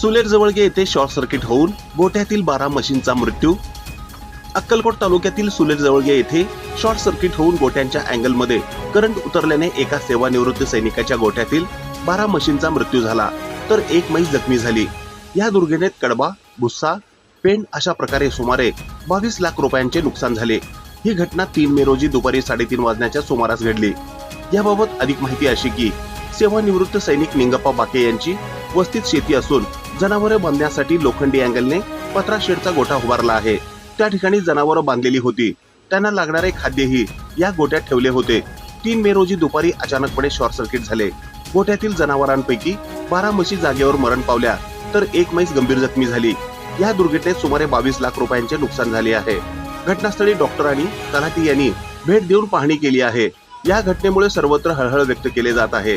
सुलेर जवळगे येथे short circuit होऊन गोठ्यातील बारा मशीनचा मृत्यू. अक्कलकोट तालुक्यातील सुलेर जवळगे येथे शॉर्ट सर्किट होऊन गोठ्यांच्या अँगलमध्ये करंट उतरल्याने एका सेवानिवृत्त सैनिकाच्या गोठ्यातील बारा मशीनचा मृत्यू झाला तर एक मैस जखमी झाली. या दुर्घटनेत कडबा भुस्सा पेंट अशा प्रकारे सुमारे बावीस लाख रुपयांचे नुकसान झाले. ही घटना तीन मे रोजी दुपारी साडेतीन वाजण्याच्या सुमारास घडली. याबाबत अधिक माहिती अशी की सेवानिवृत्त सैनिक निंगप्पा बाके यांची वस्तीत शेती असून जनावरे बांधण्यासाठी लोखंडी अँगलने पत्रा शेडचा गोठा उभारला आहे. त्या ठिकाणी जनावरं बांधलेली होती. त्यांना लागणारे खाद्यही या गोट्यात ठेवले होते. तीन मे रोजी दुपारी अचानकपणे शॉर्ट सर्किट झाले. गोठ्यातील जनावरांपैकी बारा म्हशी जागेवर मरण पावल्या तर एक म्हैस गंभीर जखमी झाली. या दुर्घटनेत सुमारे बावीस लाख रुपयांचे नुकसान झाले आहे. घटनास्थळी डॉक्टरांनी तलाठी यांनी भेट देऊन पाहणी केली आहे. या घटनेमुळे सर्वत्र हळहळ व्यक्त केले जात आहे.